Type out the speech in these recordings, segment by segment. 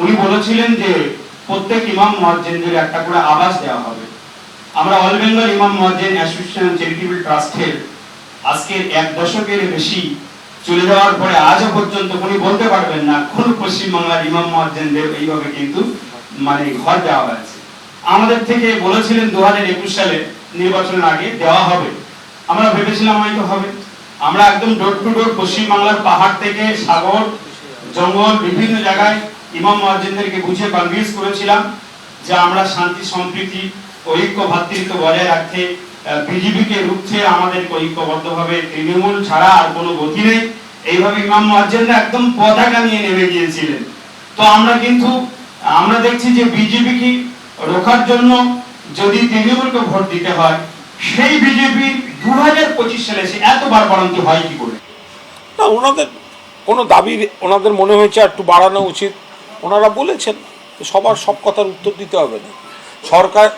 উনি বলেছিলেন যে প্রত্যেক ইমাম মহাজ্জেনদের একটা করে আবাস দেওয়া হবে। আমরা অল বেঙ্গল ইমাম মহাজ্জেন অ্যাসোসিয়েশন চ্যারিটেবল ট্রাস্টের আজকের এক দশকের বেশি চলে যাওয়ার পরে আজও পর্যন্ত উনি বলতে পারবেন না কোন পশ্চিমবাংলার ইমাম মহাজ্জেনদের এইভাবে কিন্তু মানে ঘর দেওয়া হয়েছে। আমাদের থেকে বলেছিলেন দু হাজার একুশ সালে নির্বাচনের আগে দেওয়া হবে। আমরা ভেবেছিলাম হয়তো হবে। আমরা একদম ডোর টু ডোর পশ্চিমবাংলার পাহাড় থেকে সাগর, জঙ্গল, বিভিন্ন জায়গায় ইমাম মহাজিনদেরকে বুঝিয়ে কনভিন্স করেছিলাম যে আমরা শান্তি, সম্প্রীতি ঐক্য ভাতৃত্ব বজায় রাখতে বিজেপিকে রুখতে আমাদের ঐক্যবদ্ধভাবে তৃণমূল ছাড়া আর কোনো গতি নেই। এইভাবে ইমাম মহাজিনরা একদম পতাকা নিয়ে নেমে গিয়েছিলেন। তো আমরা কিন্তু, আমরা দেখছি যে বিজেপিকে রোখার জন্য যদি তৃণমূলকে ভোট দিতে হয়, সেই বিজেপি দু হাজার পঁচিশ সালে এসে এত বারবারন্তি হয় কি করে? না, ওনাদের কোনো দাবি, ওনাদের মনে হয়েছে একটু বাড়ানো উচিত। ওনারা বলেছেন সবার সব কথার উত্তর দিতে হবে না। সরকার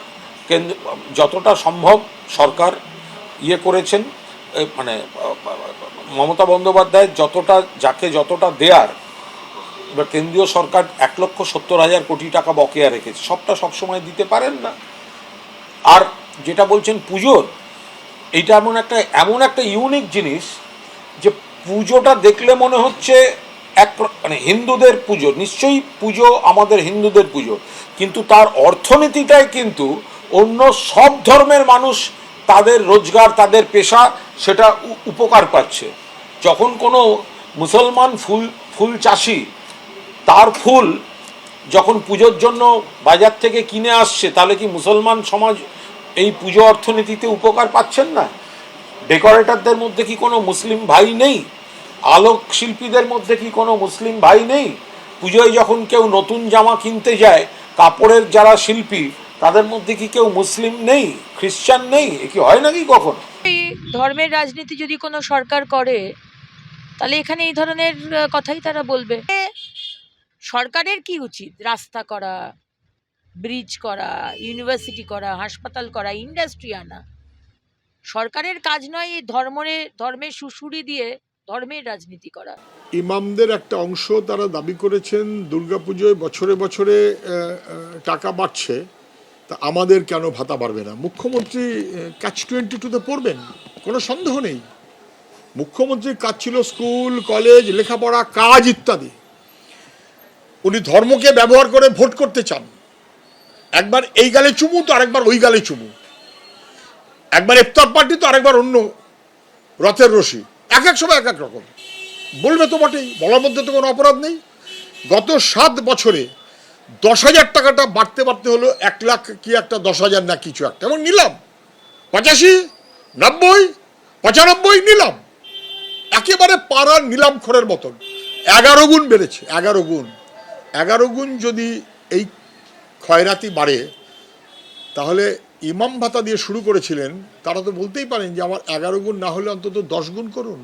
কেন্দ্র, যতটা সম্ভব সরকার ইয়ে করেছেন মানে মমতা বন্দ্যোপাধ্যায় যতটা, যাকে যতটা দেয়ার, এবার কেন্দ্রীয় সরকার এক লক্ষ সত্তর হাজার কোটি টাকা বকেয়া রেখেছে। সবটা সবসময় দিতে পারেন না। আর যেটা বলছেন পুজোর, এইটা এমন একটা এমন একটা ইউনিক জিনিস যে পুজোটা দেখলে মনে হচ্ছে এক মানে হিন্দুদের পুজো, নিশ্চয়ই পুজো আমাদের হিন্দুদের পুজো, কিন্তু তার অর্থনীতিটাই কিন্তু অন্য সব ধর্মের মানুষ তাদের রোজগার, তাদের পেশা সেটা উপকার পাচ্ছে। যখন কোনো মুসলমান ফুল ফুল চাষি, তার ফুল যখন পুজোর জন্য বাজার থেকে কিনে আসছে, তাহলে কি মুসলমান সমাজ এই পুজো অর্থনীতিতে উপকার পাচ্ছেন না? ডেকোরেটরদের মধ্যে কি কোনো মুসলিম ভাই নেই? আলোক শিল্পীদের মধ্যে কি কোনো মুসলিম ভাই নেই? পুজোয় যখন কেউ নতুন জামা কিনতে যায়, কাপড়ের যারা শিল্পী, তাদের মধ্যে কি কেউ মুসলিম নেই? খ্রিস্টান নেই? এ কি হয় নাকি কখন? ধর্মের রাজনীতি যদি কোনো সরকার করে, তাহলে এখানে এই ধরনের কথাই তারা বলবে। সরকারের কি উচিত? রাস্তা করা ব্রিজ করা ইউনিভার্সিটি করা, হাসপাতাল করা ইন্ডাস্ট্রি আনা। সরকারের কাজ নয় এই ধর্মরে, ধর্মের সুশুরি দিয়ে ধর্মের রাজনীতি করা। ইমামদের একটা অংশ তারা দাবি করেছেন, দুর্গাপুজোয় বছরে বছরে টাকা বাড়ছে, তা আমাদের কেন ভাতা বাড়বে না? মুখ্যমন্ত্রী ক্যাচ টোয়েন্টি টুতে পড়বেন, কোনো সন্দেহ নেই। মুখ্যমন্ত্রীর কাজ ছিল স্কুল, কলেজ, লেখাপড়া, কাজ ইত্যাদি। উনি ধর্মকে ব্যবহার করে ভোট করতে চান। একবার এই গালে চুমু তো আরেকবার ওই গালে চুমু। একবার ইফতার পার্টি তো আরেকবার অন্য রথের রশি। এক এক সময় এক এক রকম। বলবে তো বটেই, বলার মধ্যে তো কোনো অপরাধ নেই। গত সাত বছরে দশ হাজার টাকাটা বাড়তে বাড়তে হলো এক লাখ কি একটা, দশ হাজার না কিছু একটা। এবং নিলাম। পঁচাশি, নব্বই, পঁচানব্বই নিলাম। একেবারে পাড়ার নিলাম খড়ের মতন। এগারো গুণ বেড়েছে, এগারো গুণ। এগারো গুণ যদি এই ক্ষয়রাতি বাড়ে, তাহলে ইমাম ভাতা দিয়ে শুরু করেছিলেন, তারা তো বলতেই পারেন যে আমার এগারো গুণ না হলে অন্তত দশ গুণ করুন।